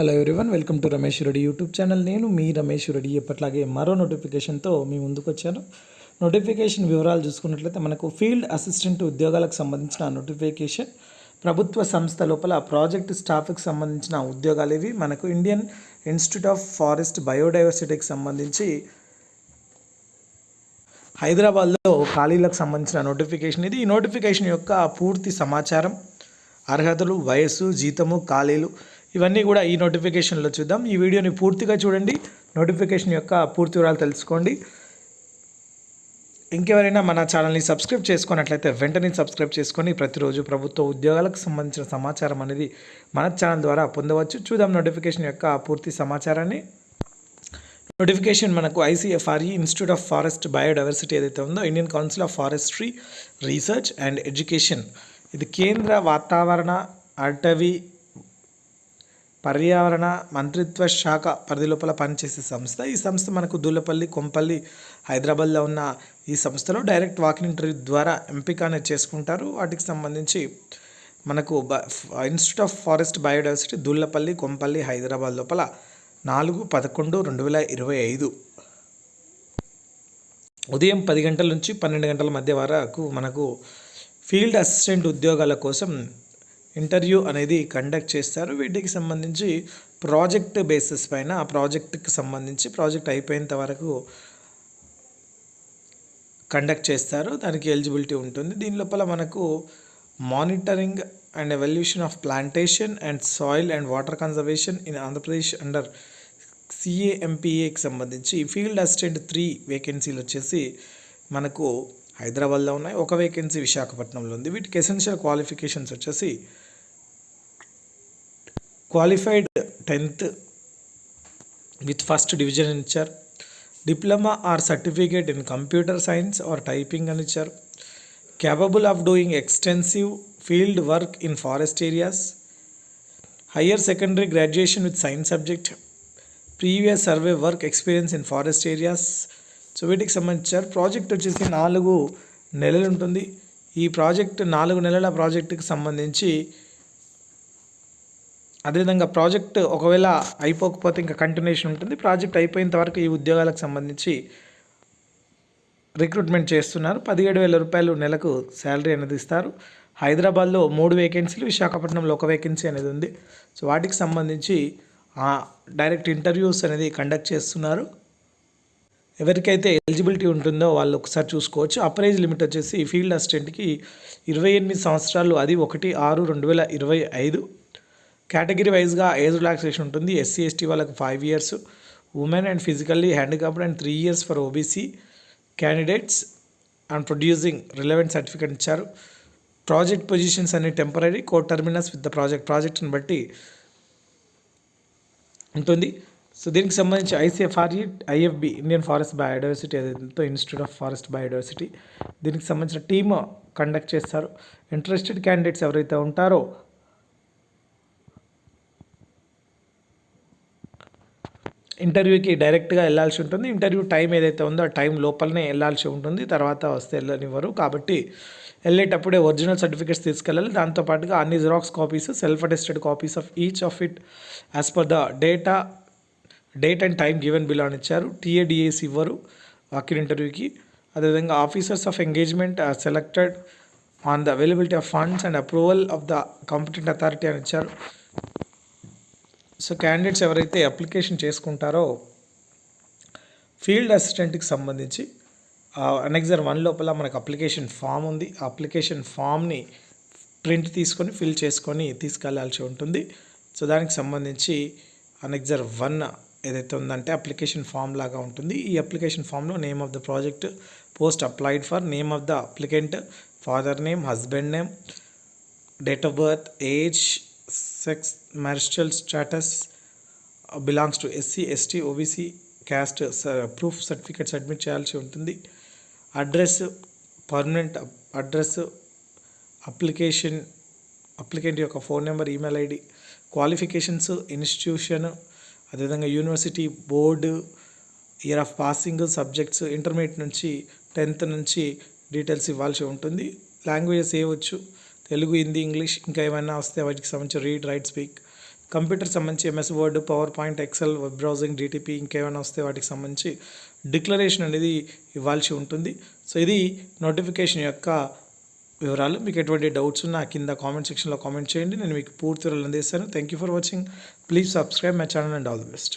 Hello everyone welcome to Ramesh Reddy YouTube channel నేను మీ రమేష్ రెడ్డి ఎప్పట్లాగే మరో నోటిఫికేషన్తో మీ ముందుకు వచ్చాను. నోటిఫికేషన్ వివరాలు చూసుకున్నట్లయితే మనకు ఫీల్డ్ అసిస్టెంట్ ఉద్యోగాలకు సంబంధించిన నోటిఫికేషన్ ప్రభుత్వ సంస్థ లోపల ప్రాజెక్ట్ స్టాఫ్కి సంబంధించిన ఉద్యోగాలు ఇవి. మనకు ఇండియన్ ఇన్స్టిట్యూట్ ఆఫ్ ఫారెస్ట్ బయోడైవర్సిటీకి సంబంధించి హైదరాబాద్లో ఖాళీలకు సంబంధించిన నోటిఫికేషన్ ఇది. ఈ నోటిఫికేషన్ యొక్క పూర్తి సమాచారం అర్హతలు వయస్సు జీతము ఖాళీలు ఇవన్నీ కూడా ఈ నోటిఫికేషన్లో చూద్దాం. ఈ వీడియోని పూర్తిగా చూడండి. నోటిఫికేషన్ యొక్క పూర్తి వివరాలు తెలుసుకోండి. ఇంకెవరైనా మన ఛానల్ని సబ్స్క్రైబ్ చేసుకున్నట్లయితే వెంటనే సబ్స్క్రైబ్ చేసుకొని ప్రతిరోజు ప్రభుత్వ ఉద్యోగాలకు సంబంధించిన సమాచారం అనేది మన ఛానల్ ద్వారా పొందవచ్చు. చూద్దాం నోటిఫికేషన్ యొక్క పూర్తి సమాచారాన్ని. నోటిఫికేషన్ మనకు ICFRE institute of forest biodiversity ఏదైతే ఉందో Indian council of forestry research and education ఇది కేంద్ర వాతావరణ అటవీ పర్యావరణ మంత్రిత్వ శాఖ పరిధి లోపల పనిచేసే సంస్థ. ఈ సంస్థ మనకు దూలపల్లి కొంపల్లి హైదరాబాద్లో ఉన్న ఈ సంస్థలో డైరెక్ట్ వాకింగ్ ఇంటర్వ్యూ ద్వారా ఎంపిక అనేది చేసుకుంటారు. వాటికి సంబంధించి మనకు బ institute of forest biodiversity Dulapally Kompally Hyderabad లోపల నాలుగు పదకొండు రెండు వేల ఇరవై ఐదు ఉదయం పది గంటల నుంచి పన్నెండు గంటల మధ్య వరకు మనకు ఫీల్డ్ అసిస్టెంట్ ఉద్యోగాల కోసం ఇంటర్వ్యూ అనేది కండక్ట్ చేస్తారు. వీటికి సంబంధించి ప్రాజెక్ట్ బేసిస్ పైన ఆ ప్రాజెక్ట్కి సంబంధించి ప్రాజెక్ట్ అయిపోయేంత వరకు కండక్ట్ చేస్తారు. దానికి ఎలిజిబిలిటీ ఉంటుంది. దీని లోపల మనకు monitoring and evolution of plantation and soil and water conservation in Andhra Pradesh under సిఏఎంపిఏకి సంబంధించి ఫీల్డ్ అసిస్టెంట్ త్రీ వేకెన్సీలు వచ్చేసి మనకు హైదరాబాద్లో ఉన్నాయి. ఒక వేకెన్సీ విశాఖపట్నంలో ఉంది. వీటికి ఎసెన్షియల్ క్వాలిఫికేషన్స్ వచ్చేసి qualified tenth with first division అని diploma or certificate in computer science or typing అని ఇచ్చారు. Capable of doing extensive field work in forest areas higher secondary graduation with science subject previous survey work experience in forest areas so వీటికి సంబంధించారు project వచ్చేసి నాలుగు నెలలు ఉంటుంది. ఈ project నాలుగు నెలల ప్రాజెక్టుకి సంబంధించి అదేవిధంగా ప్రాజెక్ట్ ఒకవేళ అయిపోకపోతే ఇంకా కంటిన్యూషన్ ఉంటుంది. ప్రాజెక్ట్ అయిపోయినంత వరకు ఈ ఉద్యోగాలకు సంబంధించి రిక్రూట్మెంట్ చేస్తున్నారు. పదిహేడు వేల రూపాయలు నెలకు శాలరీ అనేది ఇస్తారు. హైదరాబాద్లో మూడు వేకెన్సీలు విశాఖపట్నంలో ఒక వేకెన్సీ అనేది ఉంది. సో వాటికి సంబంధించి డైరెక్ట్ ఇంటర్వ్యూస్ అనేది కండక్ట్ చేస్తున్నారు. ఎవరికైతే ఎలిజిబిలిటీ ఉంటుందో వాళ్ళు ఒకసారి చూసుకోవచ్చు. అప్రైజ్ లిమిట్ వచ్చేసి ఫీల్డ్ అసిస్టెంట్కి ఇరవై ఎనిమిది సంవత్సరాలు అది ఒకటి ఆరు రెండు వేల ఇరవై ఐదు. కేటగిరీ వైజ్గా ఏజ్ రిలాక్సేషన్ ఉంటుంది. ఎస్సీ ఎస్టీ వాళ్ళకి five years. Women and physically handicapped and three years for OBC candidates and producing relevant certificate ఇచ్చారు. ప్రాజెక్ట్ పొజిషన్స్ అనే temporary co terminus with the project ప్రాజెక్ట్ని బట్టి ఉంటుంది. సో దీనికి సంబంధించి ICFRE IFB Indian forest biodiversity ఏదైతే institute of forest biodiversity దీనికి సంబంధించిన టీమ్ కండక్ట్ చేస్తారు. ఇంట్రెస్టెడ్ క్యాండిడేట్స్ ఎవరైతే ఉంటారో ఇంటర్వ్యూకి డైరెక్ట్గా వెళ్ళాల్సి ఉంటుంది. ఇంటర్వ్యూ టైం ఏదైతే ఉందో ఆ టైం లోపలనే వెళ్ళాల్సి ఉంటుంది. తర్వాత వస్తే వెళ్ళనివ్వరు. కాబట్టి వెళ్ళేటప్పుడే ఒరిజినల్ సర్టిఫికేట్స్ తీసుకెళ్ళాలి. దాంతోపాటుగా అన్ని xerox copies self attested copies of each of it as per the data date and time given below అని ఇచ్చారు. టీఏడిఏస్ ఇవ్వరు. వాకిన్ ఇంటర్వ్యూకి. అదేవిధంగా officers of engagement are selected on the availability of funds and approval of the competent authority అని ఇచ్చారు. So candidates ఎవరైతే application చేసుకుంటారో field అసిస్టెంట్కి సంబంధించి అనెక్సర్ వన్ లోపల మనకు అప్లికేషన్ ఫామ్ ఉంది. ఆ అప్లికేషన్ ఫామ్ని ప్రింట్ తీసుకొని ఫిల్ చేసుకొని తీసుకెళ్ళాల్సి ఉంటుంది. సో దానికి సంబంధించి అనెక్సర్ వన్ ఏదైతే ఉందంటే అప్లికేషన్ ఫామ్ లాగా ఉంటుంది. ఈ అప్లికేషన్ ఫామ్లో name of the project post applied for name of the applicant father name husband name date of birth age sex marital status belongs to SC ST OBC caste proof certificate submit చేయాల్సి ఉంటుంది. Address permanent address application applicant యొక్క phone number email ID qualifications institution అదేవిధంగా university board year of passing subjects intermediate నుంచి tenth నుంచి details ఇవ్వాల్సి ఉంటుంది. Languages ఏవచ్చు Telugu Hindi English ఇంకా ఏమైనా వస్తే వాటికి సంబంధించి రీడ్ రైట్ స్పీక్ కంప్యూటర్ సంబంధించి MS Word PowerPoint Excel web browsing DTP ఇంకేమైనా వస్తే వాటికి సంబంధించి డిక్లరేషన్ అనేది ఇవ్వాల్సి ఉంటుంది. సో ఇది నోటిఫికేషన్ యొక్క వివరాలు. మీకు ఎటువంటి డౌట్స్ ఉన్నా కింద కామెంట్ సెక్షన్లో కామెంట్ చేయండి. నేను మీకు పూర్తి వివరాలు అందిస్తాను. Thank you for watching please subscribe my channel and all the best